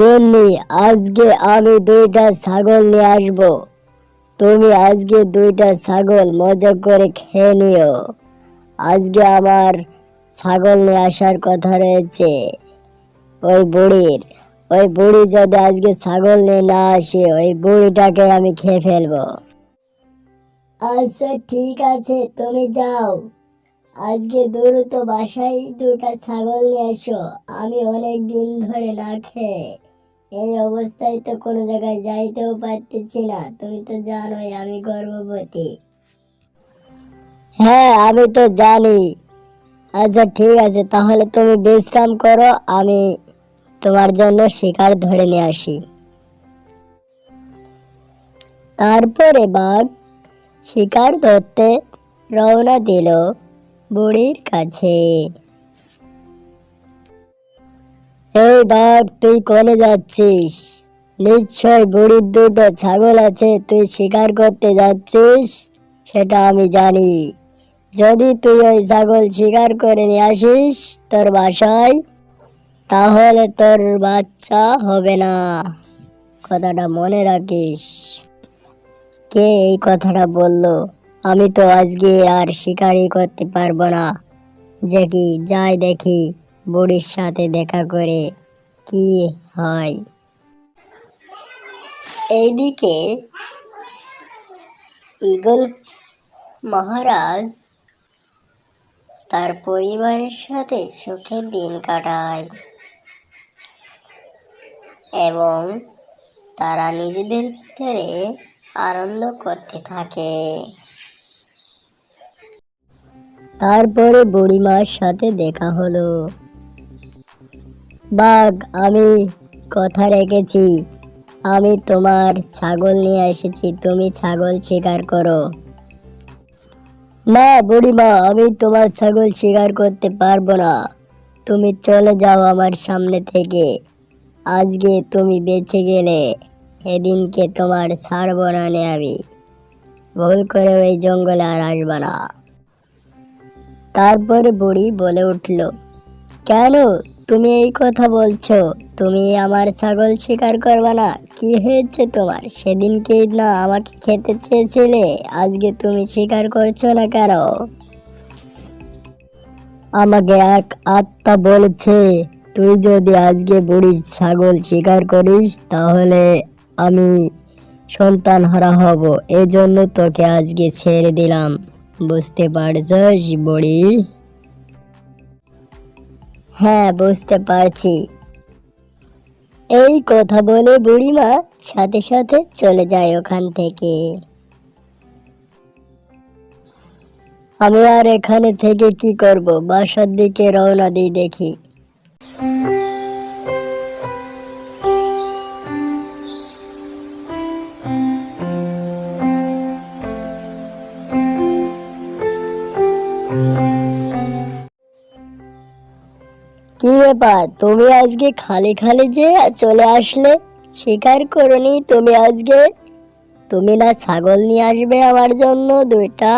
গেন্নি আজকে আমি দুইটা ছাগল নিয়ে আসব। তুমি আজকে দুইটা ছাগল মজা করে খেয়ে নিও। আজকে আমার ছাগল নিয়ে আসার কথা রয়েছে। ওই বুড়ির, ওই বুড়ি যদি আজকে ছাগল নিয়ে না আসে, ওই বুড়িটাকে আমি খেয়ে ফেলব। আচ্ছা ঠিক আছে, তুমি যাও। আজকে দ্রুত বাসায় দুটা ছাগল নিয়ে এসো। আমি অনেক দিন ধরে না খেয়ে এই অবস্থায় তো কোনো জায়গায় যাইতেও পারতেছি না। তুমি তো জানোই আমি গর্ভবতী। হ্যাঁ আমি তো জানি। আচ্ছা ঠিক আছে, তাহলে তুমি বিশ্রাম করো, আমি তোমার জন্য শিকার ধরে নিয়ে আসি। তারপরে বাঘ শিকার ধরতে রওনা দিল। বুড়ির কাছে। এই বাঘ, তুই কোনে যাচ্ছিস? নিশ্চয় বুড়ির দুটো ছাগল আছে, তুই শিকার করতে যাচ্ছিস? সেটা আমি জানি। যদি তুই ওই ছাগল শিকার করে নিয়ে আসিস তোর বাসায়, তাহলে তোর বাচ্চা হবে না। কথাটা মনে রাখিস। কে এই কথাটা বলল? আমি তো আজকে আর শিকারই করতে পারব না। যে কি যাই দেখি বুড়ির সাথে দেখা করে কি হয়। এইদিকে ইগল মহারাজ তার পরিবারের সাথে সুখে দিন কাটায় এবং তারা নিজেদের ভিতরে আনন্দ করতে থাকে। তারপরে বুড়িমার সাথে দেখা হলো। বাঘ, আমি কথা রেখেছি। আমি তোমার ছাগল নিয়ে এসেছি, তুমি ছাগল শিকার করো। না বুড়িমা, আমি তোমার ছাগল শিকার করতে পারব না। তুমি চলে যাও আমার সামনে থেকে। আজকে তুমি বেঁচে গেলে এদিনকে তোমার ছাড়বো না নে আমি। ভুল করে ওই জঙ্গলে আর আসবা না। তারপরে বুড়ি বলে উঠল, কেন? তুমি এই কথা বলছো। তুমি আমার ছাগল শিকার করবে না। কি হয়েছে তোমার? সেদিনকে না আমাকে খেতে চেয়েছিলে? আজকে তুমি শিকার করছ না কেন? আমাকে এক আত্মা বলেছে, তুই যদি আজকে বুড়ির ছাগল শিকার করিস, তাহলে আমি সন্তান হারা হব। এজন্য তোকে আজকে ছেড়ে দিলাম। বুঝতে পারছস বুড়ি হ্যাঁ বুঝতে পারছি। এই কথা বলে বুড়িমা সাথে সাথে চলে যায় ওখান থেকে। আমি আর এখানে থেকে কি করব? বাসার দিকে রওনা দিই দেখি। কি ব্যাপার? তুমি আজকে খালি খালি যে চলে আসলে শিকার করনি তুমি আজকে? তুমি না ছাগল নিয়ে আসবে আমার জন্য দুইটা?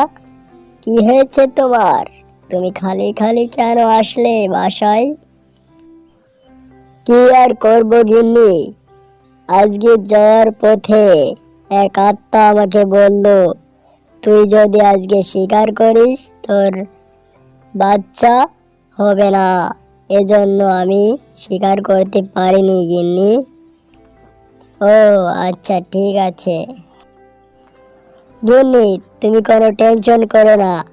কি হয়েছে তোমার? তুমি খালি খালি কেন আসলে বাসায়? কি আর করব গিন্নি? আজকে যাওয়ার পথে। এক আত্মা আমাকে বলল, তুই যদি আজকে শিকার করিস, তোর বাচ্চা হবে না। এজন্য আমি স্বীকার করতে পারিনি, গিন্নি। ও আচ্ছা ঠিক আছে। গিন্নি, তুমি কোনো টেনশন করো না।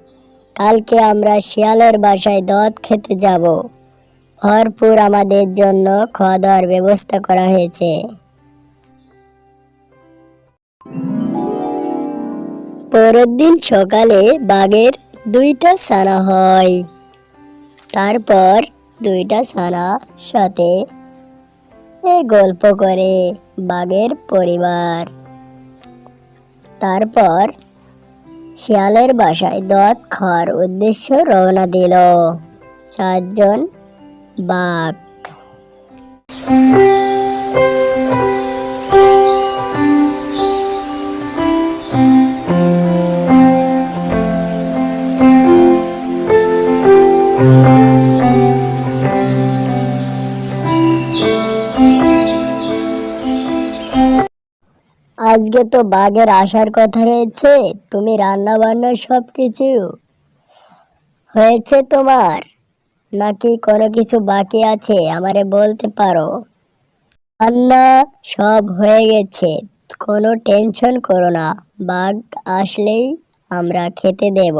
কালকে আমরা শিয়ালের বাসায় দদ খেতে যাব। ভরপুর আমাদের জন্য খাওয়া দাওয়ার ব্যবস্থা করা হয়েছে। পরের দিন সকালে বাঘের দুইটা সানা হয়। তারপর দুইটা ছানা সাথে এই গল্প করে বাঘের পরিবার। তারপর শিয়ালের বাসায় দত খাওয়ার উদ্দেশ্য রওনা দিল চারজন বাঘ। আজকে তো বাঘের আসার কথা রয়েছে, তুমি রান্না বান্না সব কিছু হয়েছে তোমার? নাকি কোনো কিছু বাকি আছে? আমারে বলতে পারো। রান্না সব হয়ে গেছে, কোনো টেনশন করো না। বাঘ আসলেই আমরা খেতে দেব।